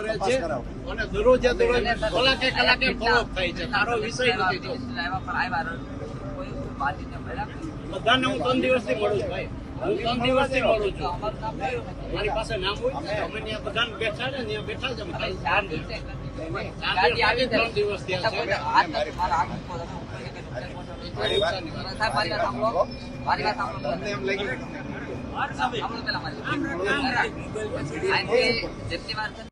કરે છે અને દરરોજે દરરોજ કલાકે કલાકે ફોલો થાય છે. તારો વિષય નથી તો બધાને હું ત્રણ દિવસથી મળું છું ભાઈ. હું ત્રણ દિવસથી મળું છું. મારી પાસે નામ હોય તો અમે ત્યાં બધાને બેઠા ને ત્યાં બેઠા જ ખાલી ચાર દિવસ. આજે આજે ત્રણ દિવસ થયા છે.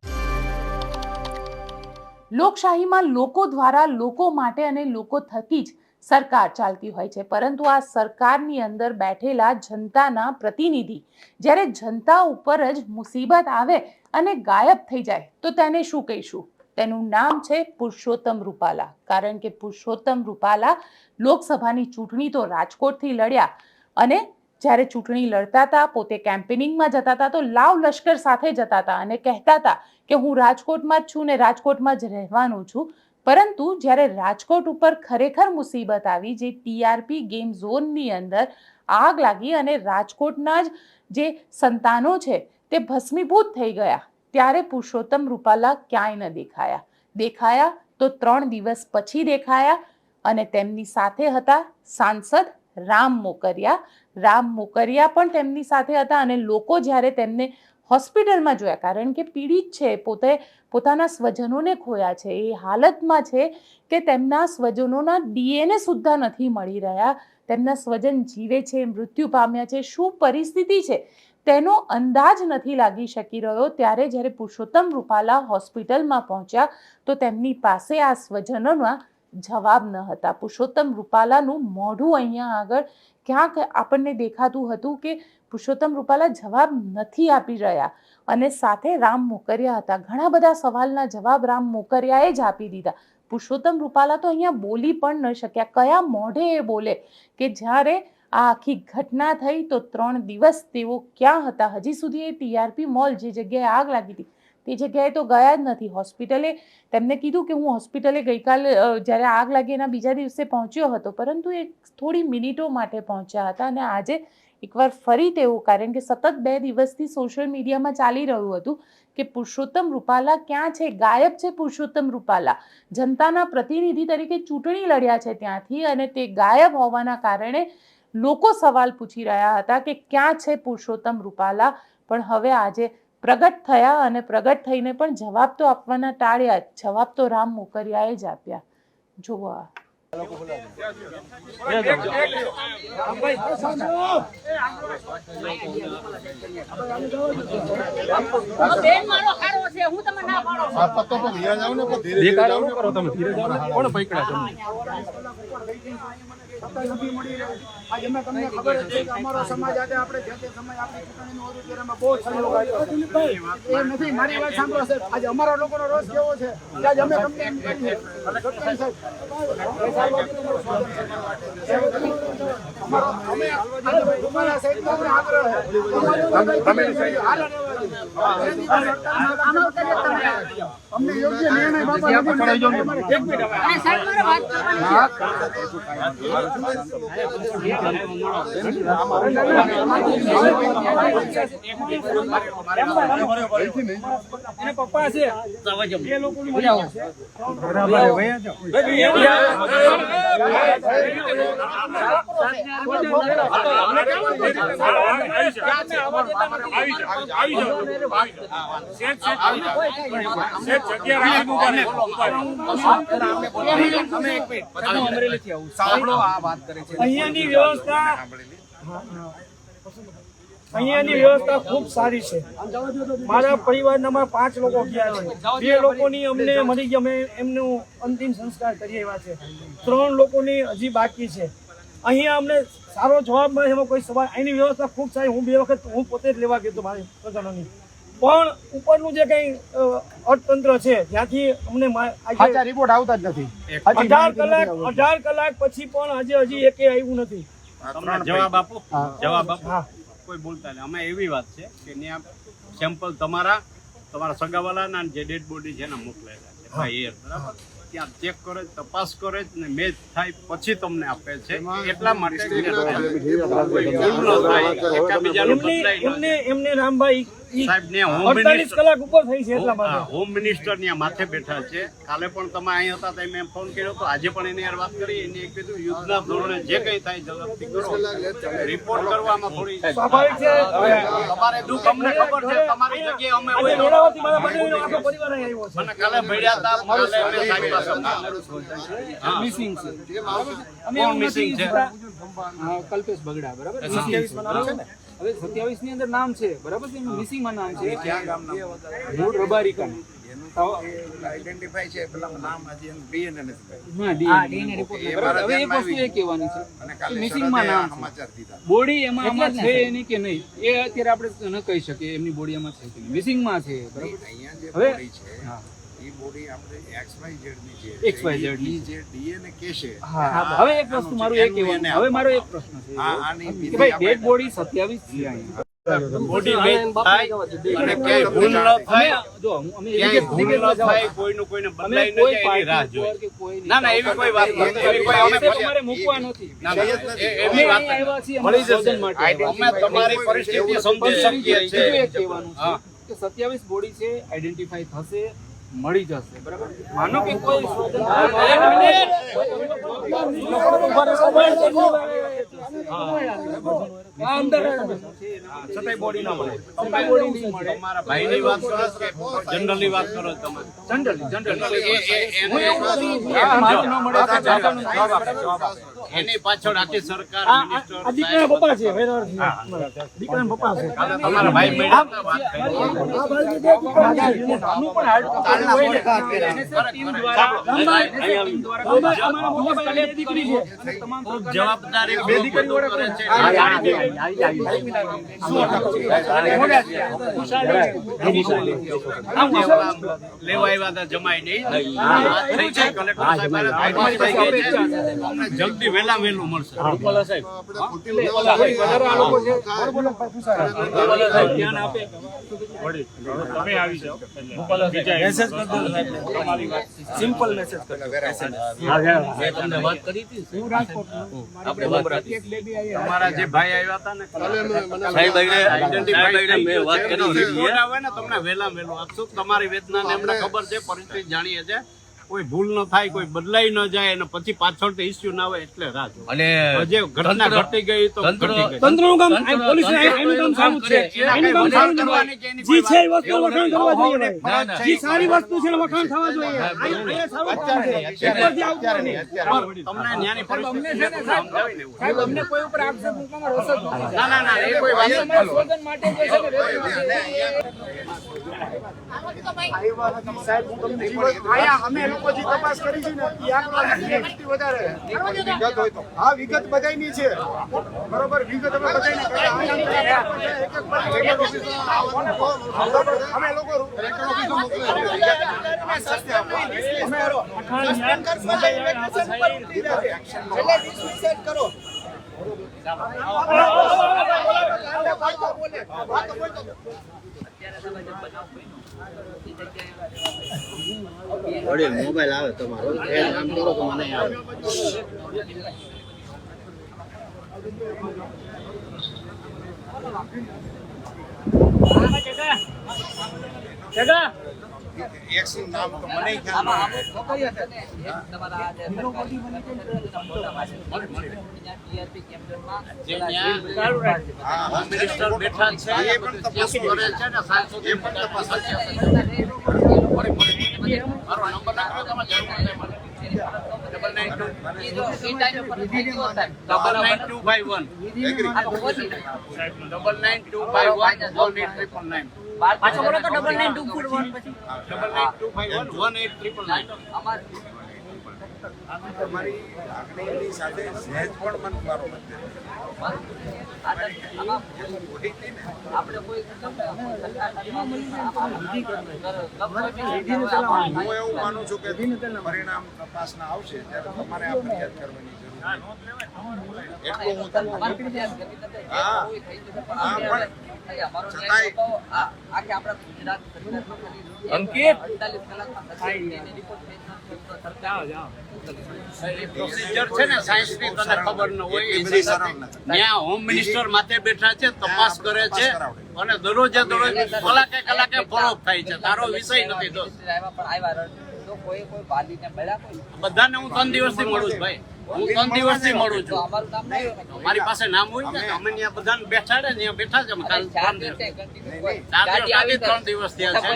લોકશાહીમાં લોકો દ્વારા લોકો માટે અને લોકો થકી જ સરકાર ચાલતી હોય છે. પરંતુ આ સરકારની અંદર બેઠેલા જનતાના પ્રતિનિધિ, જ્યારે જનતા ઉપર જ મુસીબત આવે અને ગાયબ થઈ જાય, તો તેને શું કહીશું? તેનું નામ છે પુરુષોત્તમ રૂપાલા. કારણ કે પુરુષોત્તમ રૂપાલા લોકસભાની ચૂંટણી તો રાજકોટથી લડ્યા અને જ્યારે ચૂંટણી લડતા હતા, પોતે કેમ્પેનિંગમાં જતા હતા, તો લાવ લશ્કર સાથે જતા હતા અને કહેતા હતા કે હું રાજકોટમાં જ છું ને રાજકોટમાં જ રહેવાનું છું. પરંતુ જ્યારે રાજકોટ ઉપર ખરેખર મુસીબત આવી, જે ટીઆરપી ગેમ ઝોનની અંદર આગ લાગી અને રાજકોટના જ જે સંતાનો છે, તે ભસ્મીભૂત થઈ ગયા, ત્યારે પુરુષોત્તમ રૂપાલા ક્યાંય ન દેખાયા. દેખાયા તો ત્રણ દિવસ પછી દેખાયા અને તેમની સાથે હતા સાંસદ રામ મોકરિયા. રામ મોકરિયા પણ તેમની સાથે હતા અને લોકો જ્યારે તેમને હોસ્પિટલમાં જોયા, કારણ કે પીડિત છે, પોતે પોતાના સ્વજનોને ખોયા છે. એ હાલતમાં છે કે તેમના સ્વજનોના ડીએનએ સુદ્ધા નથી મળી રહ્યા. તેમના સ્વજન જીવે છે, મૃત્યુ પામ્યા છે. શું પરિસ્થિતિ છે? તેનો અંદાજ નથી લાગી શકી રહ્યો. ત્યારે જ્યારે પુરુષોત્તમ રૂપાલા હોસ્પિટલમાં પહોંચ્યા, તો તેમની પાસે આ સ્વજનોના જવાબ ન હતા. પુરુષોત્તમ રૂપાલાનું મોઢું અહીંયા આગળ ક્યાંક આપણને દેખાતું હતું કે પુરુષોત્તમ રૂપાલા જવાબ નથી આપી રહ્યા અને સાથે રામ મોકરિયા હતા. ઘણા બધા સવાલના જવાબ રામ મોકરિયાએ જ આપી દીધા. પુરુષોત્તમ રૂપાલા તો અહીંયા બોલી પણ ન શક્યા. કયા મોઢે એ બોલે કે જ્યારે આ આખી ઘટના થઈ તો ત્રણ દિવસ તેઓ ક્યાં હતા? હજી સુધી એ ટીઆરપી મોલ જે જગ્યાએ આગ લાગી હતી. તે જગ્યાએ તો ગયા જ નથી. હોસ્પિટલે તેમને કીધું કે હું હોસ્પિટલે ગઈકાલે જ્યારે આગ લાગી એના બીજા દિવસે પહોંચ્યો હતો. પરંતુ એ થોડી મિનિટો માટે પહોંચ્યા હતા અને આજે એકવાર ફરી તેઓ, કારણ કે સતત બે દિવસથી સોશિયલ મીડિયામાં ચાલી રહ્યું હતું કે પુરુષોત્તમ રૂપાલા ક્યાં છે? ગાયબ છે પુરુષોત્તમ રૂપાલા. જનતાના પ્રતિનિધિ તરીકે ચૂંટણી લડ્યા છે ત્યાંથી અને તે ગાયબ હોવાના કારણે લોકો સવાલ પૂછી રહ્યા હતા કે ક્યાં છે પુરુષોત્તમ રૂપાલા? પણ હવે આજે પ્રગટ થયા અને પ્રગટ થઈને પણ જવાબ તો આપવાના ટાળ્યા જવાબ તો રામ મોકરિયાએ જ આપ્યા. જુઓ આ. બેન મારો હારો છે હું તમને ના પાડો. દેખાડો ન. કરો તમે ધીરે જાઓ કોણ પકડ્યા તમને નથી મળી રહી. આજે અમે તમને ખબર છે કે અમારો સમાજ આજે આપણે જે તે સમય આપણી ચૂંટણીનું હતું ત્યારે બહુ સહયોગ આપ્યો. એ નથી મારી વાત સાંભળો સાહેબ આજે અમારા લોકોનો રોષ કેવો છે કે આજે અમે તમને એમ કહીએ સાહેબ, અમારો અમે આજે રૂપાલા આગ્રહ છે. અમારું તમે હાલ આમાં ઉતરીએ તમે અમને યોગ્ય નિર્ણય મળ્યો. એક મિનિટ હવે. અને સાહેબ મારે વાત કરવાની છે પપ્પા છે એ લોકોની મજા છે અહીંયાની વ્યવસ્થા અહીંયાની વ્યવસ્થા ખૂબ સારી છે. મારા પરિવારના અમારા પાંચ લોકો ગયા છે. બે લોકોની અમને મળી ગયા અમે એમનું અંતિમ સંસ્કાર કરી આવ્યા છે. ત્રણ લોકોની હજી બાકી છે. અહીંયા અમને સારો જવાબ મળે એમાં કોઈ સવાલ અહીંની વ્યવસ્થા ખૂબ સારી. હું બે વખત હું પોતે જ લેવા ગયો હતો મારી સ્વજનોની પણ ઉપરનું જે કઈ અર્થતંત્ર છે જ્યાંથી અમને આજે રિપોર્ટ આવતા જ નથી. અઢાર કલાક અઢાર કલાક પછી પણ આજે હજી એકે આવ્યું નથી. જવાબ આપો? જવાબ આપો? કોઈ બોલતા નહીં. અમે એવી વાત છે કે ત્યાં સેમ્પલ તમારા તમારા સગાવાલાના જે ડેડ બોડી છે એના મોકલેલા છે. ભાઈ એ બરાબર? ત્યાં ચેક કરે તપાસ કરે ને મેચ થાય પછી તમને આપે છે. એટલા માટે એમને રામભાઈ સાહેબ ને હોમ મિનિસ્ટર કલાક ઉપર થઈ છે એટલા માટે. હોમ મિનિસ્ટર ત્યાં માથે બેઠા છે. કાલે પણ તમે અહીં હતા તો મેં ફોન કર્યો તો આજે પણ એની વાત કરી. એને કીધું યુદ્ધના ધોરણે જે કંઈ થાય ઝડપથી કરો. રિપોર્ટ કરવામાં થોડી સ્વાભાવિક છે. તમારે દુઃખ અમને ખબર છે. તમારી જગ્યાએ અમે મને કાલે ભેડ્યા હતા. કાલે મિસિંગ છે. કોણ મિસિંગ છે. કલ્પેશ બગડા બરાબર? હવે સત્યાવીસની? અંદર નામ છે બરાબર છે? મિસિંગમાં નામ છે. મૂળ રબારિકા આઈડેન્ટિફાઈ છે પેલા નામ હજી એનું નથી હા DNA report હવે એક વસ્તુ એ કહેવાની છે અને કે કાલે મિસિંગમાં નામ છે. સમાચાર દીધા. બોડી એમાં આમાં છે એની કે નહીં? એ અત્યારે આપણે ન કહી શકીએ એમની બોડી એમાં છે કે મિસિંગમાં છે બરાબર? અહીંયા જે બોડી છે હા. એ બોડી આપણે XYZ ની જે XYZ છે, ની. જે DNA કહેશે હા હવે એક વસ્તુ મારું એ કહેવાનું હવે મારો એક પ્રશ્ન છે. આ આની કે ભાઈ ડેડ બોડી સત્યાવીસ છે અહીંયા બોડી મેચ થાય અને ક્યાંય ભૂલ ન થાય. જો અમે એવી ભૂલ ન થાય. કોઈનું કોઈને બદલાઈ ન જાય એની રાહ પાર્ટી જોઈએ ઉપર કે કોઈ ના ના એવી કોઈ વાત નથી. એવી કોઈ અમે અમે તમારે મૂકવા નથી. ના ના એ- અમે એવી વાત અહીંયા આવ્યા છીએ મળી જશે. સ્વજન માટે. આવ્યા અમે તમારી પરિસ્થિતિ સમજી શકીએ છીએ. છે હા. કે સત્યાવીસ બોડી છે આઈડેન્ટિફાઈ થશે. મળી જશે. બરાબર? માનો કે કોઈ સ્વજન આ અંદર. છતાંય બોડી ના મળે. છતાંય બોડી નહીં મળે. તમારા ભાઈની વાત કરો કે જનરલી વાત કરો તમે? જનરલી જનરલી એ- એ- એને- પાછળ આખી સરકાર દીકરા પપ્પા છે દીકરા પપ્પા છે. તમારા ભાઈ મળ્યા વાત કરી. આનું પણ હાર્ડ કોપી હોય ને NSF ટીમ દ્વારા NSF ટીમ દ્વારા અમારા મોટા ભાઈની બે દીકરી દો ખૂબ પ્રકારના જવાબદારી પૂર્વક બધું કરે હતા જમાઈ નહીં વાત કરી હતી હું રાજકોટ આપણે વાત કરી. સિમ્પલ મેસેજ તમારા જે ભાઈ આવ્યા હતા ને identify થઈ ગયું છે. report આવે ને તમને વહેલા વહેલું આપશું. તમારી વેદના ને એમને ખબર છે પરિસ્થિતિ જાણીએ છે કોઈ ભૂલ ન થાય કોઈ બદલાઈ ન જાય અને પછી પાછળથી ઇસ્યુ ના આવે એટલે રાહ જો અને જે ઘટના ઘટી ગઈ તો તંત્રનું કામ પોલીસ એનું કામ સારું છે. એનું કામ સારું કરવાની કે એની જી છે એ વસ્તુ વખાણ કરવા જોઈએ ભાઈ. ના, ના. જી સારી વસ્તુ છે એને વખાણ થવા જોઈએ. અહીંયા- અહીંયા સારું કામ છે. ઉપરથી આવતું નહીં. તમને ન્યાની પરિસ્થિતિ તમને સમજાવીને સાહેબ અમને કોઈ ઉપર આક્ષેપ મૂકવામાં રસ જ નથી. ના ના ના એ કોઈ વાત માટે જે છે ને વેદના છે જે તપાસ કરી છે ને. વધારે વિગત હોય તો હા વિગત બધાયની છે બરોબર વિગત અમે કરી. પર અમે લોકો રેકર્ડ કરો મોબાઈલ આવે તમારો. એ કામ કરો તો મને આવે. Thank નામ મારો નંબર નાખો તમે જરૂર મને. પાછો બોલો તો double nine two four one પછી. Double nine two five one one eight triple nine તમારી લાગણીની સાથે સહેજ પણ મન મારો નથી. હું એવું માનું છું કે પરિણામ તપાસના આવશે ત્યારે તમારે આ ફરિયાદ કરવાની જરૂર એટલું હું તમને- હા હા પણ છતાંય- અંકિત! 48 કલાકમાં થશે એને report થઈ જશે તો સરકાર પ્રોસિજર છે ને સાયન્સ તને ખબર ન હોય એટલી એ બધી છતાં સરળ નથી. ત્યાં હોમ મિનિસ્ટર માથે બેઠા છે તપાસ કરે છે અને દરરોજે દરરોજ કલાકે કલાકે ફોલો થાય છે. તારો વિષય નથી દોસ્ત બધાને હું ત્રણ દિવસથી મળું છું ભાઈ. હું ત્રણ દિવસથી મળું છું. અમારું પાસે નામ હોય ને અમે ત્યાં બધાને બેઠાડે ને ત્યાં બેઠા છે અમે કાલ ત્રણ દિવસ ત્રણ થયા છે.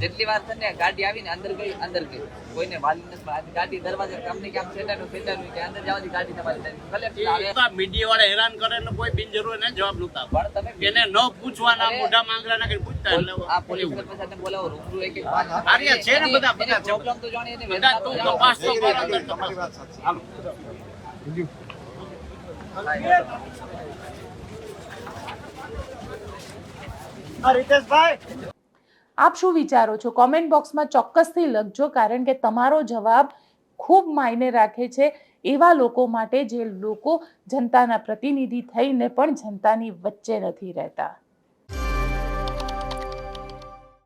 જેટલી વાર છે ને ગાડી આવીને અંદર ગઈ અંદર ગઈ. કોઈને વાલી નથી ગાડી દરવાજે તમને કામ સેટાનું સેટાનું કે અંદર જવાની ગાડી તમારી મીડિયા વાળા હેરાન કરે ને કોઈ બિનજરૂર ને જવાબ નતા પણ તમે એને ન પૂછવાના મોઢા માંગરા ના કઈ પૂછતા એટલે આ પોલીસ બોલાવો રૂબરૂ એક એક વાત. છે ને બધા, બધા છે. તો જાણીએ ને બધા તું તપાસ તો કર અંદર તમારી વાત સાચી હાલો. આપ શું વિચારો છો કોમેન્ટ બોક્સમાં ચોક્કસથી લખજો કારણ કે તમારો જવાબ ખૂબ માયને રાખે છે એવા લોકો માટે જે લોકો જનતાના પ્રતિનિધિ થઈને પણ જનતાની વચ્ચે નથી રહેતા